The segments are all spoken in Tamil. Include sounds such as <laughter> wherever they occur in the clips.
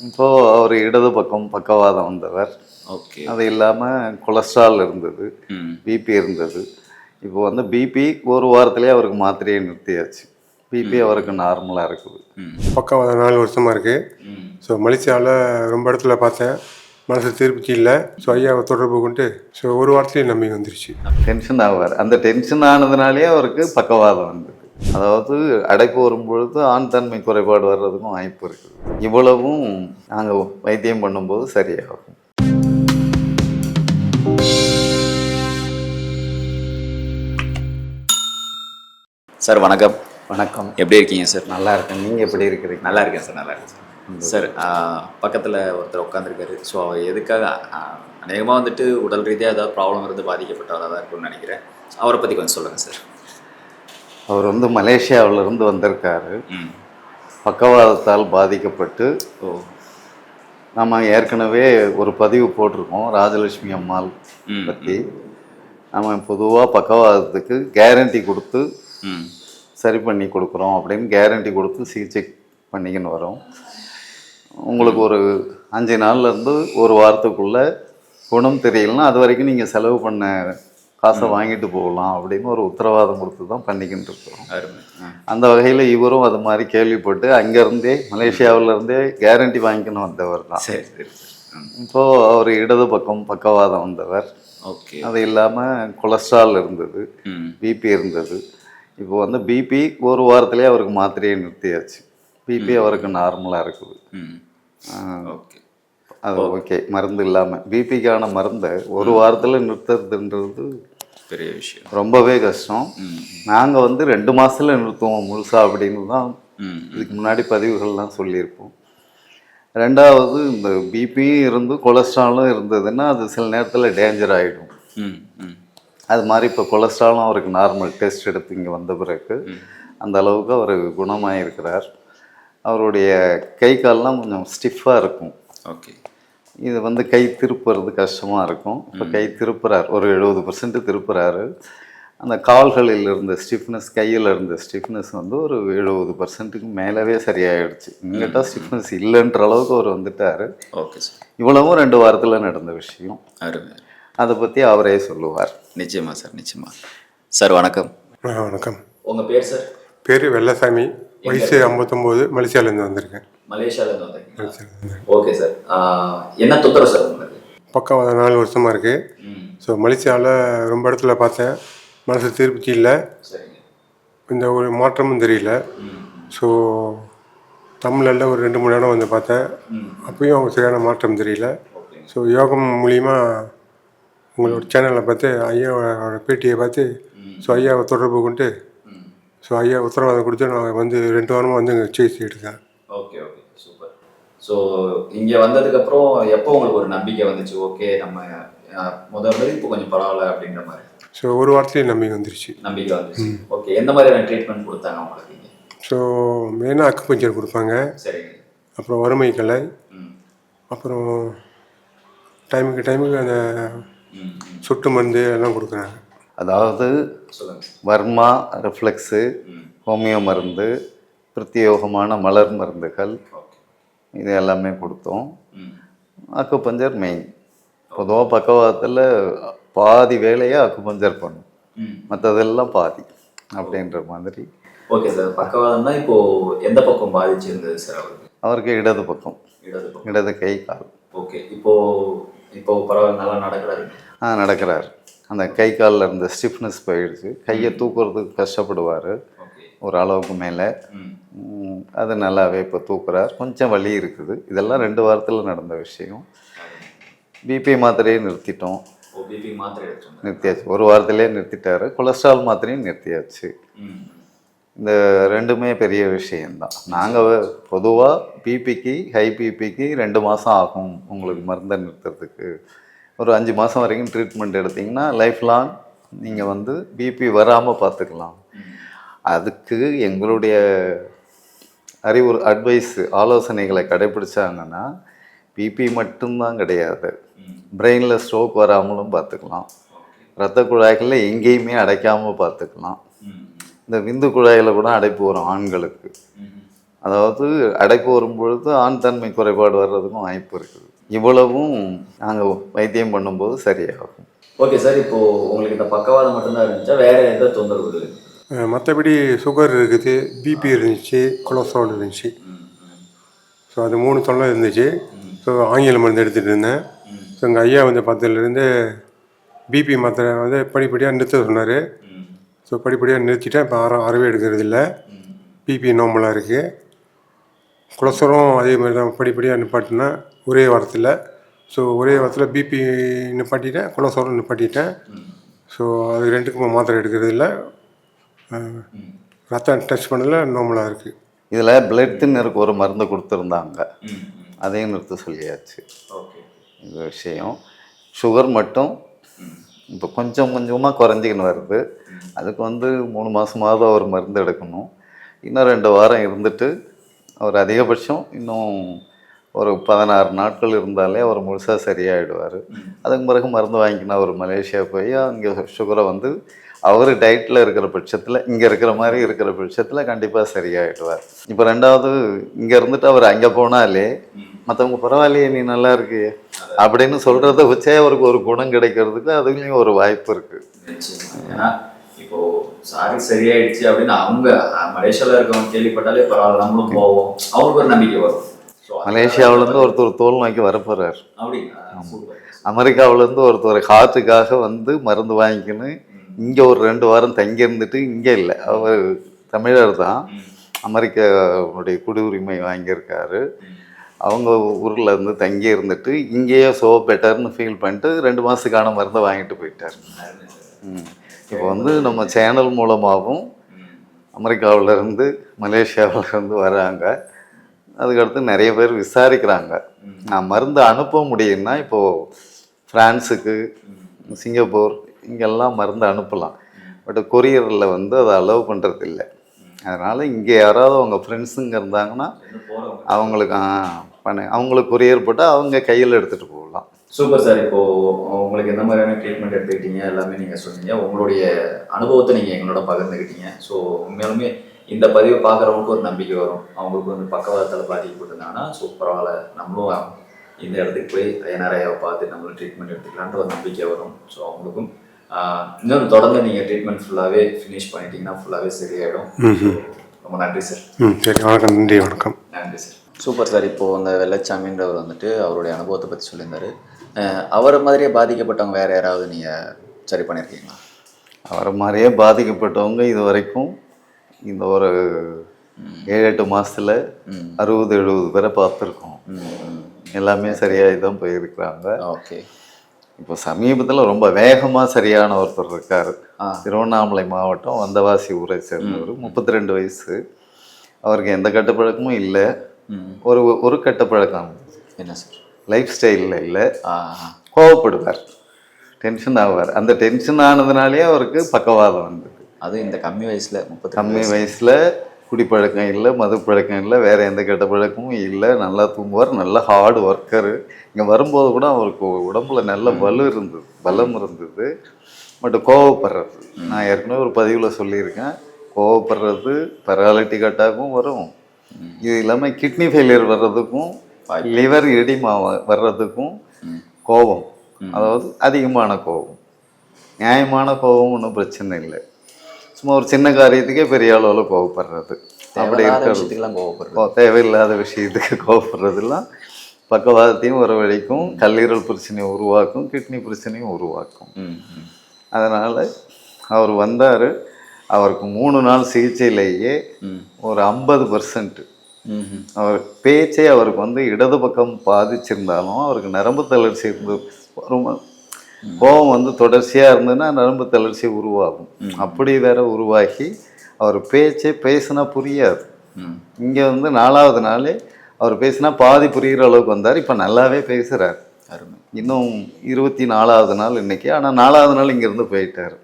இப்போது அவர் இடது பக்கம் பக்கவாதம் வந்தவர். ஓகே. அது இல்லாமல் கொலஸ்ட்ரால் இருந்தது பிபி இருந்தது. இப்போ வந்து பிபி ஒரு வாரத்திலே அவருக்கு மாத்திரையை நிறுத்தியாச்சு. பிபி அவருக்கு நார்மலாக இருக்குது. ம். பக்கம் நாலு வருஷமாக இருக்குது ஸோ மலேசியாவில் ரொம்ப இடத்துல பார்த்தேன். மனசு திருப்தி இல்லை. ஸோ ஐயாவை தொடர்பு கொண்டு ஸோ ஒரு வாரத்துலேயே நம்பி வந்துருச்சு. டென்ஷன் ஆவார். அந்த டென்ஷன் ஆனதுனாலே அவருக்கு பக்கவாதம் வந்தது அதாவது அடைப்பு வரும்பொழுது ஆண் தன்மை குறைபாடு வர்றதுக்கும் வாய்ப்பு இருக்குது. இவ்வளவும் நாங்கள் வைத்தியம் பண்ணும்போது சரியாகும். சார் வணக்கம். வணக்கம். எப்படி இருக்கீங்க சார்? நல்லா இருக்கேன். நீங்கள் எப்படி இருக்கிறீங்க? நல்லா இருக்கேன் சார் நல்லா இருக்கேன் சார். சார் பக்கத்தில் ஒருத்தர் உட்காந்துருக்காரு ஸோ அவர் எதுக்காக அநேகமாக வந்துட்டு உடல் ரீதியாக ஏதாவது ப்ராப்ளம் இருந்து பாதிக்கப்பட்டவராக தான் இருக்கும்னு நினைக்கிறேன். அவரை பற்றி கொஞ்சம் சொல்லுங்கள் சார். அவர் வந்து மலேசியாவிலிருந்து வந்திருக்காரு. பக்கவாதத்தால் பாதிக்கப்பட்டு நம்ம ஏற்கனவே ஒரு பதிவு போட்டிருக்கோம் ராஜலட்சுமி அம்மாள் பற்றி நம்ம பொதுவாக பக்கவாதத்துக்கு கேரண்டி கொடுத்து சரி பண்ணி கொடுக்குறோம் அப்படின்னு கேரண்டி கொடுத்து சிகிச்சை பண்ணிக்கின்னு வரோம். உங்களுக்கு ஒரு அஞ்சு நாள்லேருந்து ஒரு வாரத்துக்குள்ளே குணம் தெரியலனா அது வரைக்கும் நீங்கள் செலவு பண்ண காசை வாங்கிட்டு போகலாம் அப்படின்னு ஒரு உத்தரவாதம் கொடுத்து தான் பண்ணிக்கிட்டு ஆ. அந்த வகையில் இவரும் அது மாதிரி கேள்விப்பட்டு அங்கேருந்தே மலேசியாவிலேருந்தே கேரண்டி வாங்கிக்கணும் வந்தவர் தான். இப்போது அவர் இடது பக்கம் பக்கவாதம் வந்தவர். ஓகே. அது இல்லாமல் கொலஸ்ட்ரால் இருந்தது பிபி இருந்தது. இப்போ வந்து பிபி ஒரு வாரத்திலே அவருக்கு மாத்திரையை நிறுத்தியாச்சு. பிபி அவருக்கு நார்மலாக இருக்குது. ஓகே. அது ஓகே மருந்து இல்லாமல் பிபிக்கான மருந்தை ஒரு வாரத்தில் நிறுத்துறதுன்றது பெரிய விஷயம். ரொம்பவே கஷ்டம். நாங்கள் வந்து ரெண்டு மாதத்தில் நிறுத்துவோம் முழுசா அப்படின்னு தான் இதுக்கு முன்னாடி பதிவுகள்லாம் சொல்லியிருப்போம். ரெண்டாவது இந்த பிபியும் இருந்து கொலஸ்ட்ராலும் இருந்ததுன்னா அது சில நேரத்தில் டேஞ்சர் ஆகிடும் அது மாதிரி இப்போ கொலஸ்ட்ராலும் அவருக்கு நார்மல் டெஸ்ட் எடுத்து இங்கே வந்த பிறகு அந்த அளவுக்கு அவர் குணமாக இருக்கிறார் அவருடைய கை கால்லாம் கொஞ்சம் ஸ்டிஃபாக இருக்கும். ஓகே இது வந்து கை திருப்புறது கஷ்டமாக இருக்கும். இப்போ கை திருப்புறார். ஒரு எழுபது பர்சன்ட் திருப்புறாரு. அந்த கால்களில் இருந்த ஸ்டிஃப்னஸ் கையில் இருந்த ஸ்டிஃப்னஸ் வந்து ஒரு எழுபது பர்சன்ட்டுக்கு மேலவே சரியாயிடுச்சு. இங்கிட்ட ஸ்டிஃப்னஸ் இல்லைன்ற அளவுக்கு அவர் வந்துட்டார். ஓகே சார் இவ்வளவும் ரெண்டு வாரத்தில் நடந்த விஷயம். அருமை. அதை பற்றி அவரே சொல்லுவார். நிச்சயமா சார் நிச்சயமா. சார் வணக்கம். வணக்கம். உங்கள் பேர் சார் பேர் வெள்ளசாமி. வயசு ஐம்பத்தொம்போது. மலேசியாவிலேருந்து வந்திருக்கேன். மலேசியாவிலேருந்து ஓகே சார் என்ன தொந்தரவு சார் உங்களுக்கு? பக்கம் நாலு வருஷமாக இருக்குது ஸோ மலேசியாவில் ரொம்ப இடத்துல பார்த்தேன். மனசு திருப்தி இல்லை. இந்த ஒரு மாற்றமும் தெரியல. ஸோ தமிழில் ஒரு ரெண்டு மூணு இடம் வந்து பார்த்தேன். அப்பயும் அவங்க சரியான மாற்றம் தெரியல. ஸோ யோகம் மூலிமா உங்களோட சேனலை பார்த்து ஐயாவோட பேட்டியை பார்த்து ஸோ ஐயாவை தொடர்பு கொண்டு ஸோ ஐயா உத்தரவாதம் கொடுத்து நான் வந்து ரெண்டு வாரமாக வந்து இங்கே சிகிச்சை எடுத்தேன். ஓகே ஓகே ஸோ இங்கே வந்ததுக்கப்புறம் எப்போ உங்களுக்கு ஒரு நம்பிக்கை வந்துச்சு? ஓகே நம்ம அஹ், முதல்ல இப்போ கொஞ்சம் பரவாயில்ல அப்படின்ற மாதிரி. ஸோ ஒரு வாரத்துலேயே நம்பிக்கை வந்துருச்சு. நம்பிக்கை வந்துச்சு ஓகே எந்த மாதிரியான ட்ரீட்மெண்ட் கொடுத்தாங்க உங்களுக்கு இங்கே? ஸோ மெயினாக அக்குப்பஞ்சர் கொடுப்பாங்க சரிங்க. அப்புறம் வறுமை கலை. அப்புறம் டைமுக்கு டைமுக்கு அந்த சொட்டு மருந்து எல்லாம் கொடுக்குறாங்க. அதாவது வர்மா ரிஃப்ளெக்ஸு ஹோமியோ மருந்து பிரத்யேகமான மலர் மருந்துகள் இது எல்லாமே கொடுத்தோம். அக்குபஞ்சர் மெயின் பொதுவாக பக்கவாதத்தில் பாதி வேலையை அக்குபஞ்சர் பண்ணும். மற்றதெல்லாம் பாதி அப்படின்ற மாதிரி. ஓகே சார் பக்கவாதம்னா இப்போ எந்த பக்கம் பாதிச்சிருந்தது சார் அவருக்கு? அவருக்கு இடது பக்கம். இடது இடது கை கால். ஓகே இப்போ இப்போ பரவாயில்ல நல்லா நடக்கிறாரு. ஆ நடக்கிறார். அந்த கை காலில் இருந்த ஸ்டிஃப்னஸ் போயிடுச்சு. கையை தூக்குறதுக்கு கஷ்டப்படுவார். ஒரு அளவுக்கு மேலே. அது நல்லாவே இப்போ தூக்குறார். கொஞ்சம் வலி இருக்குது. இதெல்லாம் ரெண்டு வாரத்தில் நடந்த விஷயம். பிபி மாத்திரையை நிறுத்திட்டோம். நிறுத்தியாச்சு. ஒரு வாரத்திலே நிறுத்திட்டாரு. கொலஸ்ட்ரால் மாத்திரையும் நிறுத்தியாச்சு. இந்த ரெண்டுமே பெரிய விஷயம்தான். நாங்கள் பொதுவாக பிபிக்கு ஹை பிபிக்கு ரெண்டு மாதம் ஆகும் உங்களுக்கு மருந்தை நிறுத்துறதுக்கு. ஒரு அஞ்சு மாதம் வரைக்கும் ட்ரீட்மெண்ட் எடுத்தீங்கன்னா லைஃப் லாங் நீங்கள் வந்து பிபி வராமல் பார்த்துக்கலாம் அதுக்கு எங்களுடைய அறிவுறு அட்வைஸ் ஆலோசனைகளை கடைபிடிச்சாங்கன்னா பிபி மட்டும்தான் கிடையாது. பிரெயினில் ஸ்ட்ரோக் வராமலும் பார்த்துக்கலாம். இரத்த குழாய்களில் எங்கேயுமே அடைக்காமல் பார்த்துக்கலாம். இந்த விந்து குழாயில் கூட அடைப்பு வரும் ஆண்களுக்கு. அதாவது அடைப்பு வரும்பொழுது ஆண் தன்மை குறைபாடு வர்றதுக்கும் வாய்ப்பு இருக்குது. இவ்வளவும் நாங்கள் வைத்தியம் பண்ணும்போது சரியாகும். ஓகே சார் இப்போ உங்களுக்கு இந்த பக்கவாதம் மட்டும்தான் இருந்துச்சா? வேற எந்த தொந்தரவு மற்றபடி சுகர் இருக்குது பிபி இருந்துச்சு கொலஸ்ட்ரால் இருந்துச்சு. ஸோ அது மூணு தொல்லை இருந்துச்சு. ஸோ ஆங்கில மருந்து எடுத்துகிட்டு இருந்தேன். ஸோ எங்கள் ஐயா வந்து பார்த்ததுலேருந்து பிபி மாத்திரை வந்து படிப்படியாக நிறுத்த சொன்னார். ஸோ படிப்படியாக நிறுத்திட்டேன். இப்போ அற அறவே எடுக்கிறது இல்லை பிபி நார்மலாக இருக்குது கொலஸ்ட்ராலும் அதே மாதிரி தான் படிப்படியாக நிப்பாட்டினா ஒரே வாரத்தில். ஸோ ஒரே வாரத்தில் பிபி நிப்பாட்டிட்டேன் கொலஸ்ட்ராலும் நிப்பாட்டிட்டேன். ஸோ அது ரெண்டுக்கும் மாத்திரை எடுக்கிறது இல்லை ரத்தம் டெஸ்ட் பண்ணதில் நார்மலாக இருக்குது இதில் பிளட் தின்னருக்கு ஒரு மருந்து கொடுத்துருந்தாங்க. அதையும் நிறுத்த சொல்லியாச்சு. ஓகே. இந்த விஷயம். சுகர் மட்டும் இப்போ கொஞ்சம் கொஞ்சமாக குறைஞ்சிக்கின்னு வருது. அதுக்கு வந்து மூணு மாதமாவது ஒரு மருந்து எடுக்கணும். இன்னும் ரெண்டு வாரம் இருந்துட்டு அவர் அதிகபட்சம் இன்னும் ஒரு பதினாறு நாட்கள் இருந்தாலே அவர் முழுசாக சரியாயிடுவார். அதுக்கு பிறகு மருந்து வாங்கிக்கினா அவர் மலேசியா போய் அங்கே சுகரை வந்து அவர் டயட்டில் இருக்கிற பட்சத்தில் இங்கே இருக்கிற மாதிரி இருக்கிற பட்சத்தில் கண்டிப்பாக சரியாயிடுவார். இப்போ ரெண்டாவது இங்கே இருந்துட்டு அவர் அங்கே போனாலே மற்றவங்க பரவாயில்லையே நீ நல்லா இருக்கு அப்படின்னு சொல்கிறத வச்சே அவருக்கு ஒரு குணம் கிடைக்கிறதுக்கு அதுலேயும் ஒரு வாய்ப்பு இருக்குது இப்போ சாரி சரியாயிடுச்சு அப்படின்னு அவங்க அஹ், மலேசியால இருக்கவங்க கேள்விப்பட்டாலே பரவாயில்ல நம்மளும் போவோம். அவங்களுக்கு ஒரு நம்பிக்கை வரும். மலேசியாவிலேருந்து ஒருத்தர் தோல் நோக்கி வரப்போகிறார் அமெரிக்காவிலேருந்து ஒருத்தர் ஹார்ட்டுக்காக வந்து மருந்து வாங்கிக்கின்னு இங்கே ஒரு ரெண்டு வாரம் தங்கி இருந்துட்டு இங்கே இல்லை. அவர் தமிழர் தான். அமெரிக்காவுடைய குடியுரிமை வாங்கியிருக்காரு. அவங்க ஊரில் இருந்து தங்கி இருந்துட்டு இங்கேயே சோ பெட்டர்னு ஃபீல் பண்ணிட்டு ரெண்டு மாதத்துக்கான மருந்தை வாங்கிட்டு போயிட்டார். இப்போ வந்து நம்ம சேனல் மூலமாகவும் அமெரிக்காவுல இருந்து மலேசியாவுல இருந்து வராங்க. அதுக்கடுத்து நிறைய பேர் விசாரிக்கிறாங்க. நான் மருந்து அனுப்ப முடியும்னா இப்போது ஃப்ரான்ஸுக்கு சிங்கப்பூர் இங்கெல்லாம் மருந்து அனுப்பலாம். பட் கொரியரில் வந்து அதை அலோவ் பண்ணுறது இல்லை அதனால் இங்கே யாராவது அவங்க ஃப்ரெண்ட்ஸுங்க இருந்தாங்கன்னா அவங்களுக்கு பண்ண. அவங்களுக்கு கொரியர் போட்டால் அவங்க கையில் எடுத்துகிட்டு போகலாம். சூப்பர் சார் இப்போது உங்களுக்கு எந்த மாதிரியான ட்ரீட்மெண்ட் எடுத்துக்கிட்டீங்க? எல்லாமே நீங்கள் சொன்னீங்க. உங்களுடைய அனுபவத்தை நீங்கள் எங்களோட பகிர்ந்துக்கிட்டீங்க. ஸோ உண்மையாலுமே இந்த பதிவை பார்க்குறவங்களுக்கு ஒரு நம்பிக்கை வரும். அவங்களுக்கு வந்து பக்கவாதத்தில் பாதிக்கப்பட்டிருந்தாங்கன்னா ஸோ பரவாயில்ல. நம்மளும் இந்த இடத்துக்கு போய் ஐயனாரையாவை பார்த்து நம்மளும் ட்ரீட்மெண்ட் எடுத்துக்கலான்ற ஒரு நம்பிக்கை வரும். ஸோ அவங்களுக்கும் இன்னும் தொடர்ந்து நீங்கள் ட்ரீட்மெண்ட் ஃபுல்லாகவே ஃபினிஷ் பண்ணிட்டீங்கன்னா ஃபுல்லாகவே சரியாயிடும். ரொம்ப நன்றி சார் ம் சரி வணக்கம் நன்றி வணக்கம். நன்றி சார் சூப்பர் சார் இப்போது அந்த வெள்ளச்சாமின்றவர் வந்துட்டு அவருடைய அனுபவத்தை பற்றி சொல்லியிருந்தாரு. அவரை மாதிரியே பாதிக்கப்பட்டவங்க வேறு யாராவது நீங்கள் சரி பண்ணியிருக்கீங்களா அவரை மாதிரியே பாதிக்கப்பட்டவங்க இது வரைக்கும் இந்த ஒரு ஏழு எட்டு மாசத்துல அறுபது எழுபது பேரை பார்த்துருக்கோம். எல்லாமே சரியாகி தான் போயிருக்கிறாங்க. ஓகே. இப்போ சமீபத்தில் ரொம்ப வேகமாக சரியான ஒருத்தர் இருக்கார். திருவண்ணாமலை மாவட்டம் வந்தவாசி ஊரை சேர்ந்தவர். முப்பத்தி ரெண்டு வயசு. அவருக்கு எந்த கட்டுப்பழக்கமும் இல்லை. ஒரு ஒரு கட்டுப்பழக்கம். என்ன சார்? லைஃப் ஸ்டைலில் இல்லை. கோவப்படுவார். டென்ஷன் ஆவார். அந்த டென்ஷன் ஆனதுனாலே அவருக்கு பக்கவாதம் வந்தது. அதுவும் இந்த கம்மி வயசில் முப்பத்தி கம்மி வயசில் குடிப்பழக்கம் இல்லை மது பழக்கம் இல்லை வேறு எந்த கெட்ட பழக்கமும் இல்லை. நல்லா தூங்குவார் நல்ல ஹார்டு ஒர்க்கரு இங்கே வரும்போது கூட அவருக்கு உடம்புல நல்ல வலு இருந்தது பலம் இருந்தது. பட் கோவப்படுறது. நான் ஏற்கனவே ஒரு பதிவில் சொல்லியிருக்கேன். கோவப்படுறது பெராலிட்டிக் அட்டாக்கும் வரும். இது இல்லாமல் கிட்னி ஃபெயிலியர் வர்றதுக்கும் லிவர் எடிமா வர்றதுக்கும் கோபம் அதாவது அதிகமான கோபம் நியாயமான கோபம் ஒன்றும் பிரச்சனை இல்லை. சும்மா ஒரு சின்ன காரியத்துக்கே பெரிய அளவில் கோவப்படுறது. அப்படி இருக்கிறது தேவையில்லாத விஷயத்துக்கு <laughs> கோவப்படுறதெல்லாம் பக்கவாதத்தையும் வரவழைக்கும் கல்லீரல் பிரச்சனையை உருவாக்கும் கிட்னி பிரச்சனையும் உருவாக்கும். அதனால் அவர் வந்தார். அவருக்கு மூணு நாள் சிகிச்சையிலேயே. ஒரு ஐம்பது பர்சன்ட் அவர் பேச்சே அவருக்கு வந்து இடது பக்கம் பாதிச்சிருந்தாலும் அவருக்கு நரம்பு தளர்ச்சி இருந்து ரொம்ப கோபம் வந்து தொடர்ச்சியாக இருந்ததுன்னா நரம்பு தளர்ச்சி உருவாகும். அப்படி வேற உருவாகி அவர் பேச்சே பேசினா புரியாது. இங்கே வந்து நாலாவது நாளே அவர் பேசினா பாதி புரிகிற அளவுக்கு வந்தார். இப்போ நல்லாவே பேசுகிறார் அருமை. இன்னும் இருபத்தி நாலாவது நாள் இன்னைக்கு. ஆனால் நாலாவது நாள் இங்கேருந்து போயிட்டார்.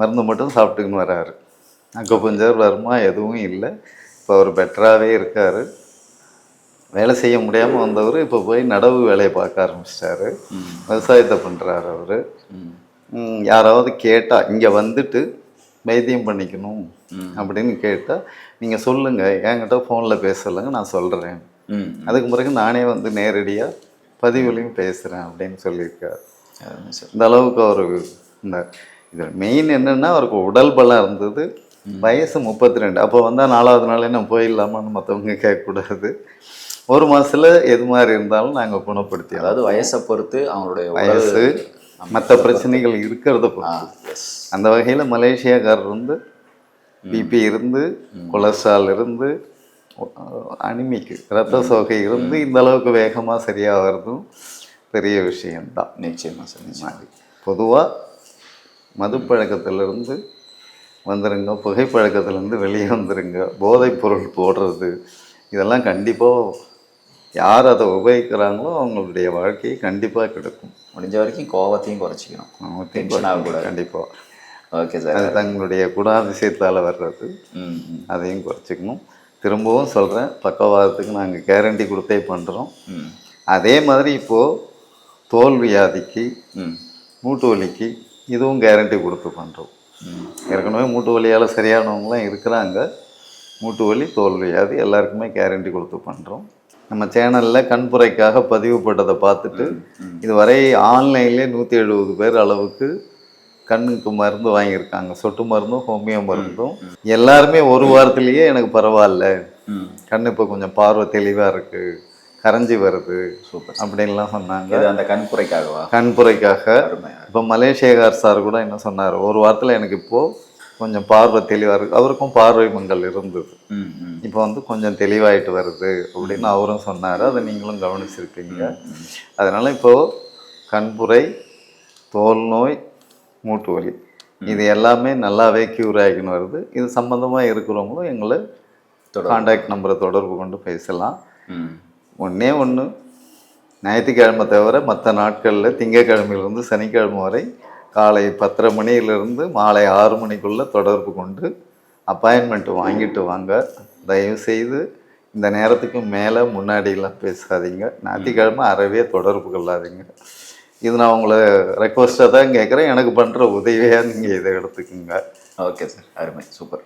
மருந்து மட்டும் சாப்பிட்டுக்கின்னு வராரு. அக்குப்பஞ்சர் வருமா? எதுவும் இல்லை. இப்போ அவர் பெட்டராகவே இருக்கார். வேலை செய்ய முடியாமல் வந்தவர் இப்போ போய் நடவு வேலையை பார்க்க ஆரம்பிச்சிட்டாரு. விவசாயத்தை பண்ணுறாரு அவர். யாராவது கேட்டால் இங்கே வந்துட்டு வைத்தியம் பண்ணிக்கணும். அப்படின்னு கேட்டால் நீங்கள் சொல்லுங்கள் என்கிட்ட ஃபோனில் பேசலைங்க நான் சொல்கிறேன் அதுக்கு பிறகு நானே வந்து நேரடியாக பதிவுலையும் பேசுகிறேன் அப்படின்னு சொல்லியிருக்காரு. இந்த அளவுக்கு அவர் இந்த இது மெயின் என்னென்னா அவருக்கு உடல் பலம் இருந்தது. வயசு முப்பத்தி ரெண்டு அப்போ வந்தால் நாலாவது நாளே நான் போயிடலாமான்னு மற்றவங்க கேட்கக்கூடாது. ஒரு மாதத்தில் எது மாதிரி இருந்தாலும் நாங்கள் குணப்படுத்தி அதாவது வயசை பொறுத்து அவங்களுடைய வயசு மற்ற பிரச்சனைகள் இருக்கிறத பொறுத்து. அந்த வகையில் மலேசியாக்காரர் வந்து பிபி இருந்து கொலஸ்ட்ரால் இருந்து அனிமிக்கு ரத்த சோகை இருந்து இந்த அளவுக்கு வேகமாக சரியாகிறதும் பெரிய விஷயம்தான். நிச்சயமா சார் நிச்சயமா. பொதுவாக மதுப்பழக்கத்திலிருந்து வந்துருங்க புகைப்பழக்கத்திலேருந்து வெளியே வந்துருங்க போதைப் பொருள் போடுறது இதெல்லாம் கண்டிப்பாக யார் அதை உபயோகிக்கிறாங்களோ அவங்களுடைய வாழ்க்கையை கண்டிப்பாக கிடைக்கும். முடிஞ்ச வரைக்கும் கோவத்தையும் குறைச்சிக்கணும். டென்ஷன் ஆகக்கூடாது. கண்டிப்பாக ஓகே சார் அது தங்களுடைய குணாதிசயத்தால் வர்றது. அதையும் குறைச்சிக்கணும். திரும்பவும் சொல்கிறேன் பக்கவாதத்துக்கு நாங்கள் கேரண்டி கொடுத்தே பண்ணுறோம் அதே மாதிரி இப்போது தோல் வியாதிக்கு மூட்டு வலிக்கு இதுவும் கேரண்டி கொடுத்து பண்ணுறோம் ஏற்கனவே மூட்டு வலியால் சரியானவங்களாம் இருக்கிறாங்க. மூட்டு வலி தோல் வியாதி எல்லாருக்குமே கேரண்டி கொடுத்து பண்ணுறோம் நம்ம சேனலில் கண்புரைக்காக பதிவுப்பட்டதை பார்த்துட்டு இதுவரை ஆன்லைன்லேயே நூற்றி எழுபது பேர் அளவுக்கு கண்ணுக்கு மருந்து வாங்கியிருக்காங்க. சொட்டு மருந்தும் ஹோமியோ மருந்தும். எல்லாருமே ஒரு வாரத்திலேயே எனக்கு பரவாயில்ல. கண் இப்போ கொஞ்சம் பார்வை தெளிவாக இருக்குது கரைஞ்சி வருது சூப்பர் அப்படின்லாம் சொன்னாங்க. அந்த கண்புரைக்காகவா? கண்புரைக்காக. இப்போ மலேசியகார் சார் கூட என்ன சொன்னார்? ஒரு வாரத்தில் எனக்கு இப்போது கொஞ்சம் பார்வை தெளிவாக இருக்குது அவருக்கும் பார்வை மங்கல் இருந்தது. இப்போ வந்து கொஞ்சம் தெளிவாயிட்டு வருது அப்படின்னு அவரும் சொன்னார். அதை நீங்களும் கவனிச்சிருக்கீங்க அதனால் இப்போது கண்புரை தோல் நோய் மூட்டு வலி இது எல்லாமே நல்லாவே க்யூர் ஆகின்னு வருது. இது சம்மந்தமாக இருக்கிறவங்களும் எங்களை. காண்டாக்ட் நம்பரை தொடர்பு கொண்டு பேசலாம். ஒன்றே ஒன்று ஞாயிற்றுக்கிழமை தவிர மற்ற நாட்களில் திங்கக்கிழமையிலிருந்து சனிக்கிழமை வரை காலை பத்தரை மணியிலிருந்து மாலை ஆறு மணிக்குள்ளே தொடர்பு கொண்டு அப்பாயின்மெண்ட் வாங்கிட்டு வாங்க. தயவு செய்து இந்த நேரத்துக்கு மேலே முன்னாடிலாம் பேசாதீங்க. ஞாயிற்றுக்கிழமை அறவே தொடர்பு கொள்ளாதீங்க. இது நான் உங்களை ரெக்வஸ்ட்டாக தான் கேட்குறேன் எனக்கு பண்ணுற உதவியாக நீங்கள் இதை எடுத்துக்கோங்க. ஓகே சார் அருமை. சூப்பர்.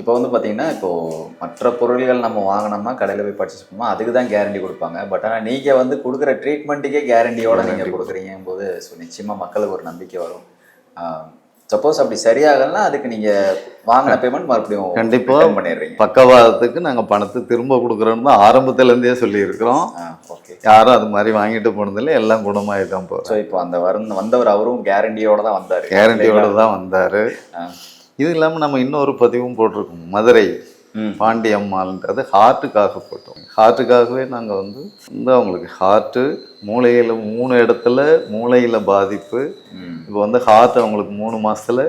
இப்போ வந்து பார்த்தீங்கன்னா இப்போது மற்ற பொருள்கள் நம்ம வாங்கினோம்னா கடையில் போய் பர்ச்சேஸ் பண்ணோம்னா அதுக்கு தான் கேரண்டி கொடுப்பாங்க. பட் ஆனால் நீங்கள் வந்து கொடுக்குற ட்ரீட்மெண்ட்டுக்கே கேரண்டியோட நீங்கள் கொடுக்குறீங்க போது ஸோ நிச்சயமாக மக்களுக்கு ஒரு நம்பிக்கை வரும். சப்போஸ் அப்படி சரியாகலன்னா அதுக்கு நீங்கள் வாங்கின பேமெண்ட் மறுபடியும் கண்டிப்பா. return பண்ணிடுறீங்க. பக்கவாதத்துக்கு நாங்கள் பணத்தை திரும்ப கொடுக்குறோன்னு தான் ஆரம்பத்துலேருந்தே சொல்லியிருக்கிறோம். ஓகே யாரும் அது மாதிரி வாங்கிட்டு போனதில்லை. எல்லாம் குணமாகி தான் போகிறோம் ஸோ இப்போ அந்த வரும் வந்தவர் அவரும் கேரண்டியோட தான் வந்தார். கேரண்டியோட தான் வந்தார். இது இல்லாமல் நம்ம இன்னொரு பதிவும் போட்டிருக்கோம். மதுரை ம். பாண்டி அம்மாள்ன்றது ஹார்ட்டுக்காக போட்டோம். ஹார்ட்டுக்காகவே நாங்கள் வந்து வந்து அவங்களுக்கு ஹார்ட்டு மூளையில் மூணு இடத்துல மூளையில் பாதிப்பு. இப்போ வந்து ஹார்ட் அவங்களுக்கு மூணு மாதத்தில்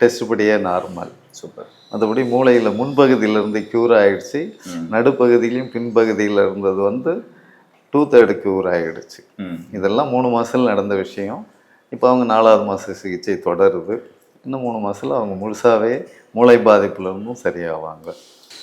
டெஸ்ட் படியே நார்மல் சூப்பர். மற்றபடி மூளையில் முன்பகுதியிலேருந்து க்யூர் ஆயிடுச்சு. நடுப்பகுதியிலையும் பின்பகுதியில் இருந்தது வந்து டூ தேர்டு க்யூர் ஆகிடுச்சு இதெல்லாம் மூணு மாதத்தில் நடந்த விஷயம். இப்போ அவங்க நாலாவது மாத சிகிச்சை தொடருது. இன்னும் மூணு மாதத்தில் அவங்க முழுசாகவே மூளை பாதிப்புலேருந்தும் சரியாவாங்க.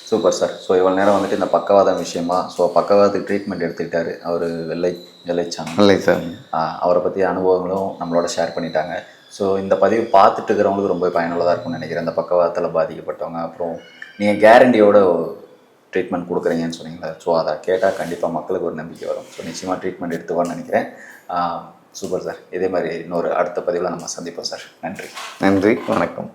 சூப்பர் சார் ஸோ இவ்வளோ நேரம் வந்துட்டு இந்த பக்கவாதம் விஷயமா ஸோ பக்கவாதத்துக்கு ட்ரீட்மெண்ட் எடுத்துக்கிட்டாரு. அவர் வெள்ளை வெள்ளைச்சாமி இல்லை சார் ஆஹ் அவரை பற்றி அனுபவங்களும் நம்மளோட ஷேர் பண்ணிட்டாங்க. ஸோ இந்த பதிவு பார்த்துட்டு இருக்கிறவங்களுக்கு ரொம்ப பயனுள்ளதாக இருக்கும்னு நினைக்கிறேன். இந்த பக்கவாதத்தில் பாதிக்கப்பட்டவங்க அப்புறம் நீங்கள் கேரண்டியோட ட்ரீட்மெண்ட் கொடுக்குறீங்கன்னு சொன்னீங்களா ஸோ அதை கேட்டால் கண்டிப்பாக மக்களுக்கு ஒரு நம்பிக்கை வரும். ஸோ நிச்சயமாக ட்ரீட்மெண்ட் எடுத்துவான்னு நினைக்கிறேன். Super sir. இதே மாதிரி இன்னொரு அடுத்த பதிவில் நம்ம சந்திப்போம் சார். நன்றி. நன்றி. வணக்கம்.